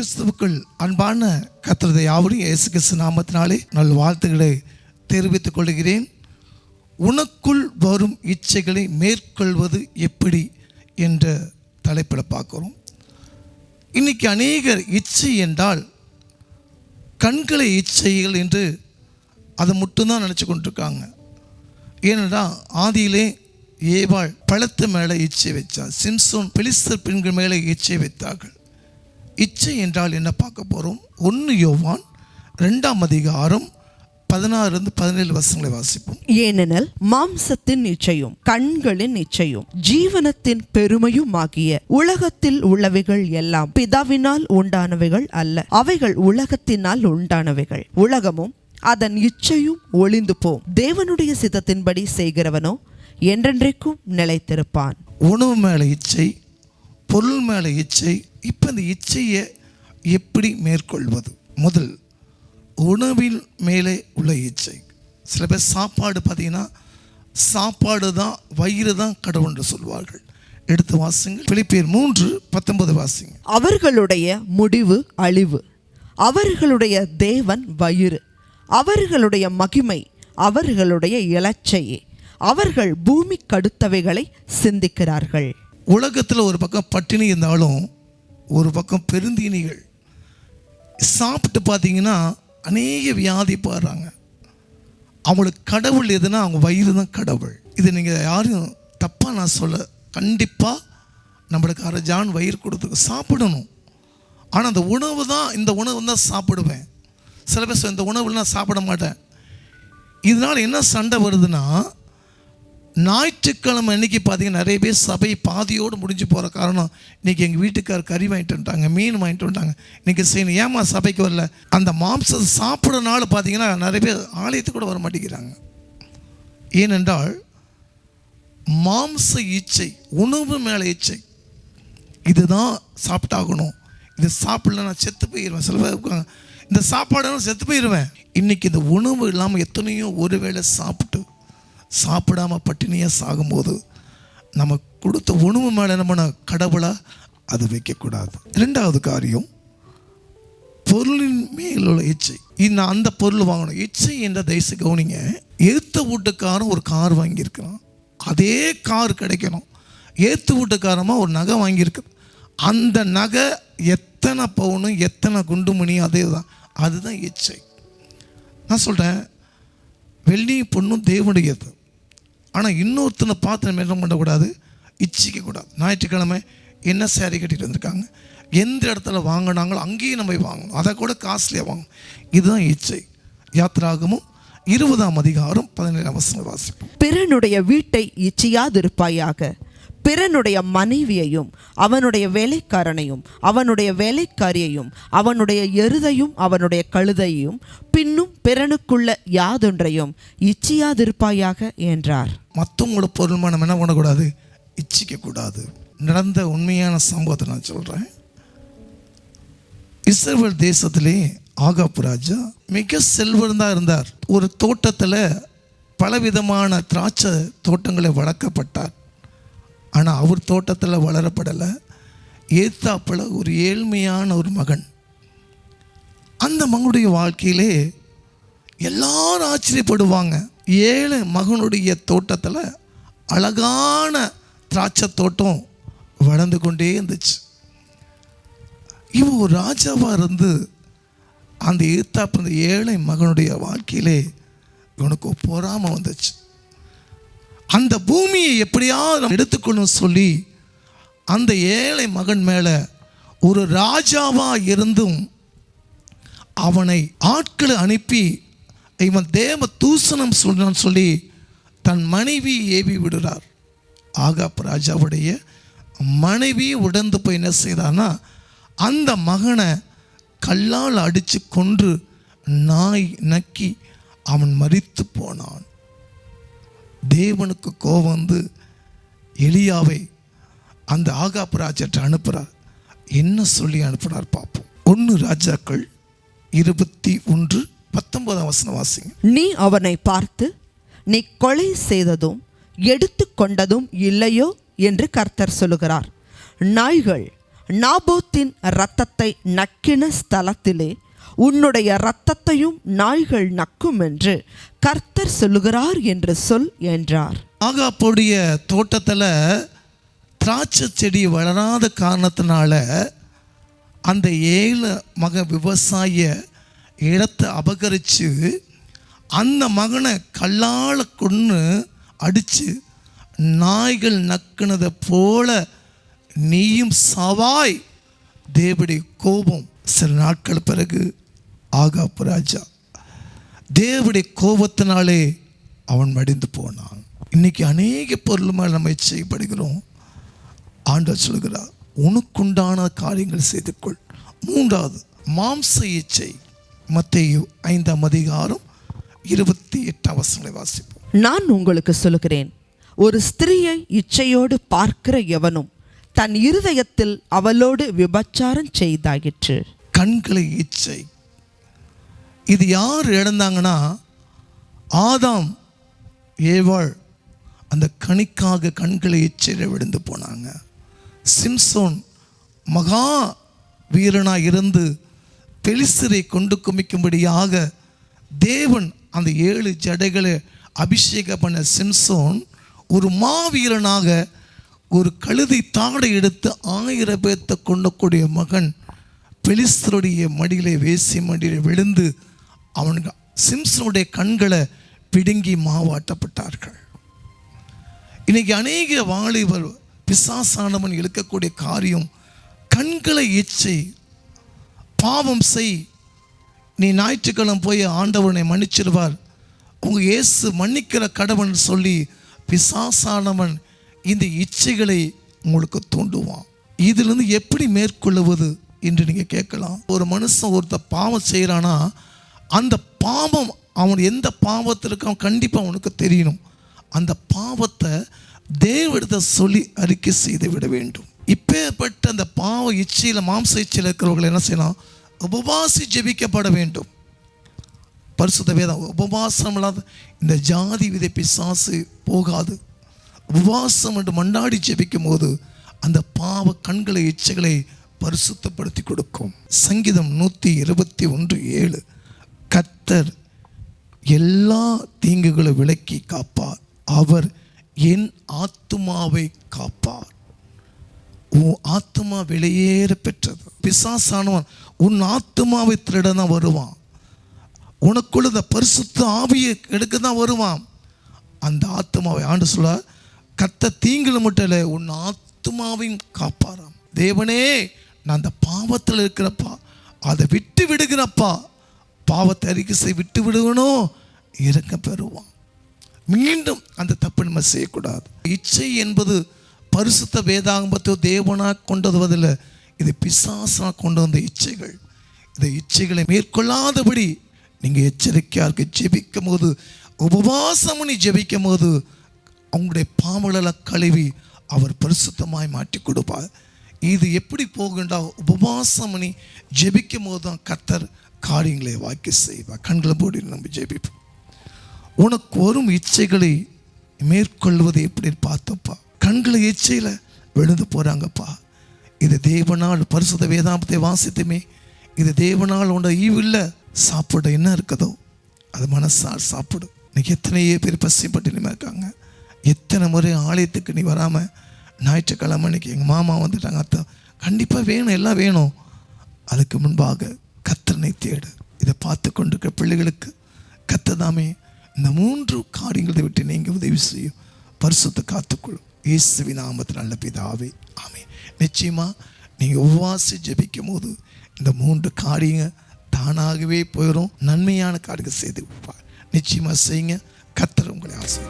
கிறிஸ்துவுக்குள் அன்பான கத்திரதை யாவரும் இயேசு கிறிஸ்து நாமத்தினாலே நல் வாழ்த்துக்களை தெரிவித்துக் கொள்கிறேன். உனக்குள் வரும் இச்சைகளை மேற்கொள்வது எப்படி என்ற தலைப்பில் பார்க்குறோம். இன்னைக்கு அநேகர் இச்சை என்றால் கண்களை இச்சைகள் என்று அதை மட்டும்தான் நினச்சி கொண்டிருக்காங்க. ஏனென்றா ஆதியிலே ஏவாள் பழத்து மேலே இச்சை வைத்தார் சிம்சோன் பெலிஸ்தர் பெண்கள் மேலே இச்சை வைத்தார்கள். இச்சை என்றால் என்ன பார்க்க போகிறோம் ஒன்று யோவான் ரெண்டாம் அதிகாரம் பதினாறுலேருந்து பதினேழு வருஷங்களை வாசிப்போம். ஏனெனில் மாம்சத்தின் இச்சையும் கண்களின் இச்சையும் ஜீவனத்தின் பெருமையும் ஆகிய உலகத்தில் உள்ளவைகள் எல்லாம் பிதாவினால் உண்டானவைகள் அல்ல. அவைகள் உலகத்தினால் உண்டானவைகள். உலகமும் அதன் இச்சையும் ஒளிந்து போம் தேவனுடைய சித்தத்தின்படி செய்கிறவனோ என்றென்றைக்கும் நிலைத்திருப்பான். உணவு மேலே இச்சை பொருள் மேலே இச்சை இப்போ இந்த இச்சையை எப்படி மேற்கொள்வது? முதல் உணவில் மேலே உள்ள இச்சை. சில பேர் சாப்பாடு பார்த்தீங்கன்னா சாப்பாடு தான் வயிறு தான் கடவுள்னு சொல்வார்கள். எடுத்து வாசிங்க பிலிப்பியர் மூன்று பத்தொன்பது வாசிங்க. அவர்களுடைய முடிவு அழிவு. அவர்களுடைய தேவன் வயிறு. அவர்களுடைய மகிமை அவர்களுடைய இலச்சையே அவர்கள் பூமி கடுத்தவைகளை சிந்திக்கிறார்கள். உலகத்தில் ஒரு பக்கம் பட்டினி இருந்தாலும் ஒரு பக்கம் பெருந்தீனிகள். சாப்பிட்டு பார்த்தீங்கன்னா அநேக வியாதி பாடுறாங்க. அவங்களுக்கு கடவுள் எதுனா அவங்க வயிறு தான் கடவுள். இது நீங்கள் யாரும் தப்பாக நான் சொல்ல கண்டிப்பாக நம்மளுக்கு அரை ஜான் வயிறு கொடுத்து சாப்பிடணும். ஆனால் அந்த உணவு தான் இந்த உணவு தான் சாப்பிடுவேன். சில பேர் இந்த உணவு நான் சாப்பிட மாட்டேன். இதனால் என்ன சண்டை வருதுன்னா ஞாயிற்றுக்கிழமை அன்னைக்கு பார்த்தீங்கன்னா நிறைய பேர் சபை பாதியோடு முடிஞ்சு போகிற காரணம் இன்றைக்கி எங்கள் வீட்டுக்கார் கறி வாங்கிட்டு வந்துட்டாங்க மீன் வாங்கிட்டு வந்துட்டாங்க. இன்றைக்கி செய்யணும் ஏமா சபைக்கு வரல? அந்த மாம்சத்தை சாப்பிட்றனால பார்த்திங்கன்னா நிறைய பேர் ஆலயத்துக்கு கூட வர மாட்டேங்கிறாங்க. ஏனென்றால் மாம்ச இச்சை உணவு மேலே இச்சை இதுதான் சாப்பிட்டாகணும். இது சாப்பிடல நான் செத்து போயிடுவேன் சில பேர் இருக்காங்க, இந்த சாப்பாடு செத்து போயிடுவேன் இன்றைக்கி இந்த உணவு இல்லாமல் எத்தனையோ ஒருவேளை சாப்பிட்டு சாப்பிடாம பட்டினியாக சாகும்போது நம்ம கொடுத்த உணவு மேலே நம்ம கடவுளை அது வைக்கக்கூடாது. ரெண்டாவது காரியம் பொருளின் மேல் உள்ள இச்சை. இன்னும் அந்த பொருள் வாங்கணும். இச்சை என்ற தயசு கவனிங்க ஏத்த வீட்டுக்காரன் ஒரு கார் வாங்கியிருக்கிறான். அதே கார் கிடைக்கணும். ஏத்து வீட்டுக்காரமாக ஒரு நகை வாங்கியிருக்கு. அந்த நகை எத்தனை பவுனும் எத்தனை குண்டுமணி அதே தான் அதுதான் இச்சை. நான் சொல்கிறேன் வெள்ளியும் பொண்ணும் தேவனுடையது. ஆனால் இன்னொருத்தனை பார்த்து நம்ம என்ன பண்ணக்கூடாது? இச்சிக்கக்கூடாது. ஞாயிற்றுக்கிழமை என்ன சேரீ கட்டிகிட்டு வந்திருக்காங்க? எந்த இடத்துல வாங்கினாங்களோ அங்கேயும் நம்ம வாங்கணும். அதை கூட காஸ்ட்லியாக வாங்கணும். இதுதான் இச்சை. யாத்திராகமும் இருபதாம் அதிகாரம் பதினேழாம் வசனம் வாசிப்போம். பிறனுடைய வீட்டை இச்சியாதிருப்பாயாக. பிறனுடைய மனைவியையும் அவனுடைய வேலைக்காரனையும் அவனுடைய வேலைக்காரியையும் அவனுடைய எருதையும் அவனுடைய கழுதையும் பின்னும் பிறனுக்குள்ள யாதொன்றையும் இச்சியாதிருப்பாயாக என்றார். மற்றவங்களோட பொருள் நம்ம என்ன பண்ணக்கூடாது? இச்சிக்க கூடாது நடந்த உண்மையான சம்பவத்தை நான் சொல்கிறேன் இஸ்ரேல் தேசத்திலே ஆகாப்பு ராஜா மிக செல்வந்தா இருந்தார். ஒரு தோட்டத்தில் பலவிதமான திராட்சை தோட்டங்களை வளர்க்கப்பட்டார். ஆனால் அவர் தோட்டத்தில் வளரப்படலை. ஏத்தாப்பில் ஒரு ஏழ்மையான ஒரு மகன். அந்த மகனுடைய வாழ்க்கையிலே எல்லாரும் ஆச்சரியப்படுவாங்க. ஏழை மகனுடைய தோட்டத்தில் அழகான திராட்சை தோட்டம் வளர்ந்து கொண்டே இருந்துச்சு. இவன் ஒரு ராஜாவாக இருந்து அந்த ஈர்த்தாப்பு அந்த ஏழை மகனுடைய வாழ்க்கையிலே இவனுக்கு பொறாமல் பொறாமை வந்துச்சு. அந்த பூமியை எப்படியாவது நம்ம எடுத்துக்கணும் சொல்லி அந்த ஏழை மகன் மேலே ஒரு ராஜாவாக இருந்தும் அவனை ஆட்களை அனுப்பி இவன் தேவ தூசணம் சொல்றான்னு சொல்லி தன் மனைவி ஏவி விடுறார். ஆகாப் ராஜாவுடைய மனைவி உடந்து போய் என்ன செய்தான்னா அந்த மகனை கல்லால் அடித்து கொன்று நாய் நக்கி அவன் மறித்து போனான். தேவனுக்கு கோபம் வந்து எளியாவை அந்த ஆகாப் ராஜாட்ட அனுப்புகிறார் என்ன சொல்லி அனுப்புனார் பார்ப்போம் ஒன்று ராஜாக்கள் இருபத்தி ஒன்று பத்தொன்பதாம் வசனம் வாசிங்க. நீ அவனை பார்த்து நீ கொலை செய்ததும் எடுத்து கொண்டதும் இல்லையோ? என்று கர்த்தர் சொல்லுகிறார். நாய்கள் நாபோத்தின் இரத்தத்தை நக்கின ஸ்தலத்திலே உன்னுடைய இரத்தத்தையும் நாய்கள் நக்கும் என்று கர்த்தர் சொல்லுகிறார் என்று சொல் என்றார். ஆகாப்புடைய தோட்டத்தில் திராட்சை செடி வளராத காரணத்தினால அந்த ஏழு மக விவசாய இடத்தை அபகரித்து அந்த மகனை கல்லால் கொன்று அடித்து நாய்கள் நக்குனதை போல நீயும் சவாய். தேவடைய கோபம் சில நாட்கள் பிறகு ஆகாப்பு ராஜா. தேவடைய கோபத்தினாலே அவன் மடிந்து போனான். இன்னைக்கு அநேக பொருள் நம்ம செய்யப்படுகிறோம். ஆண்டவர் சொல்கிறார் உனக்குண்டான காரியங்கள் செய்து கொள் மூன்றாவது மாம்ச இச்சை. மத்தேயு ஐந்தாம் அதிகாரம் இருபத்தி எட்டாம் வசனங்களை வாசிப்போம். நான் உங்களுக்கு சொல்லுகிறேன் ஒரு ஸ்திரியை இச்சையோடு பார்க்கிற எவனும் தன் இருதயத்தில் அவளோடு விபச்சாரம் செய்தாயிற்று. கண்களை இச்சை. இது யார் இழந்தாங்கன்னா ஆதாம் ஏவாள் அந்த கணிக்காக கண்களை இச்சையில் விழுந்து போனாங்க. சிம்சோன் மகா வீரனாக இருந்து பெலிஸ்தரை கொண்டு குமிக்கும்படியாக தேவன் அந்த ஏழு ஜடைகளை அபிஷேகம் பண்ண சிம்சோன் ஒரு மாவீரனாக ஒரு கழுதை தாடை எடுத்து ஆயிரம் பேர்த்த கொண்டக்கூடிய மகன் பெலிஸ்தருடைய மடியிலே வேசி மடியில் விழுந்து அவனுக்கு சிம்சனுடைய கண்களை பிடுங்கி மாவாட்டப்பட்டார்கள். இன்னைக்கு அநேக வாலிபர் பிசாசானவன் இழுக்கக்கூடிய காரியம் கண்களை இச்சை பாவம் செய். நீ ஞாயிற்றுக்கிழமை போய் ஆண்டவனை மன்னிச்சிருவார் உங்கள் இயேசு மன்னிக்கிற கடவன் சொல்லி பிசாசானவன் இந்த இச்சைகளை உங்களுக்கு தூண்டுவான். இதிலிருந்து எப்படி மேற்கொள்ளுவது என்று நீங்கள் கேட்கலாம். ஒரு மனுஷன் ஒருத்தர் பாவம் செய்கிறானா அந்த பாவம் அவன் எந்த பாவத்தில் இருக்கான் கண்டிப்பாக அவனுக்கு தெரியணும். அந்த பாவத்தை தேவனிடத்தை சொல்லி அறிக்கை செய்து விட வேண்டும். இப்பேற்பட்ட அந்த பாவ இச்சையில் மாம்ச இச்சையில் இருக்கிறவர்கள் என்ன செய்யலாம்? உபவாசி ஜெபிக்கப்பட வேண்டும். பரிசுத்த வேதம் உபவாசம் இல்லாத இந்த ஜாதி விதை பிசாசு போகாது. உபவாசம் என்று மண்டாடி ஜெபிக்கும் போது அந்த பாவ கண்களை இச்சைகளை பரிசுத்தப்படுத்தி கொடுக்கும். சங்கீதம் நூற்றி இருபத்தி ஒன்று ஏழு. கத்தர் எல்லா தீங்குகளும் விலக்கி காப்பார். அவர் என் ஆத்துமாவை காப்பார். உன் ஆத்துமா வெளியேற பெற்றது. பிசாசானவன் உன் ஆத்துமாவை திருட தான் வருவான். உனக்குள்ள இந்த பரிசுத்த ஆவியை எடுக்க தான் வருவான். அந்த ஆத்மாவை ஆண்டு சொல்ல கத்த தீங்குல மட்டும் இல்லை உன் ஆத்மாவையும் காப்பாராம் தேவனே நான் அந்த பாவத்தில் இருக்கிறப்பா அதை விட்டு விடுகிறப்பா பாவத்தை அறிக்கை செய் விட்டு விடுவனும் இறக்க பெறுவான். மீண்டும் அந்த தப்பு நம்ம செய்யக்கூடாது. இச்சை என்பது பரிசுத்த வேதாகமத்தை தேவனாக கொண்டு வருவதில்லை இது பிசாசனாக கொண்டு வந்த இச்சைகள். இந்த இச்சைகளை மேற்கொள்ளாதபடி நீங்கள் எச்சரிக்கையாக ஜெபிக்கும் போது உபவாசம் பண்ணி ஜெபிக்கும் போது அவங்களுடைய பாவங்களெல்லாம் கழுவி அவர் பரிசுத்தமாய் மாட்டி கொடுப்பார். இது எப்படி போகுண்டா உபவாசம் பண்ணி ஜெபிக்கும் போது தான் கத்தர் காரியங்களை வாக்கி செய்வார். கண்களை போடி நம்ம ஜெபிப்போம். உனக்கு வரும் இச்சைகளை மேற்கொள்வது எப்படி பார்த்தப்பா? கண்களை எச்சையில் விழுந்து போகிறாங்கப்பா இது தேவனால் பரிசுத்த வேதாபத்தை வாசித்துமே. இது தேவனால் உண்ட ஈவில்ல சாப்பிட என்ன இருக்குதோ அது மனசால் சாப்பிடு இன்னைக்கு எத்தனையே பேர் பசிப்பட்டு நிமிடம் இருக்காங்க. எத்தனை முறை ஆலயத்துக்கு நீ வராமல் ஞாயிற்றுக்கிழமை இன்னைக்கு எங்கள் மாமா வந்துட்டாங்க அத்தை கண்டிப்பாக வேணும் எல்லாம் வேணும். அதுக்கு முன்பாக கத்தனை தேடு. இதை பார்த்து கொண்டிருக்கிற பிள்ளைகளுக்கு கத்ததாமே இந்த மூன்று காரியங்களை விட்டு நீங்கள் உதவி செய்யும். பரிசுத்தை காத்துக்கொள்ளும். இயேசுவி நாமத்தில் நல்ல பிதாவே ஆமே நிச்சயமாக நீங்கள் உவாசி ஜபிக்கும் போது இந்த மூன்று காரியங்க தானாகவே போயிடும் நன்மையான காரியங்கள் செய்து கொடுப்பார் நிச்சயமாக செய்யுங்க. கத்தர் உங்களை ஆசை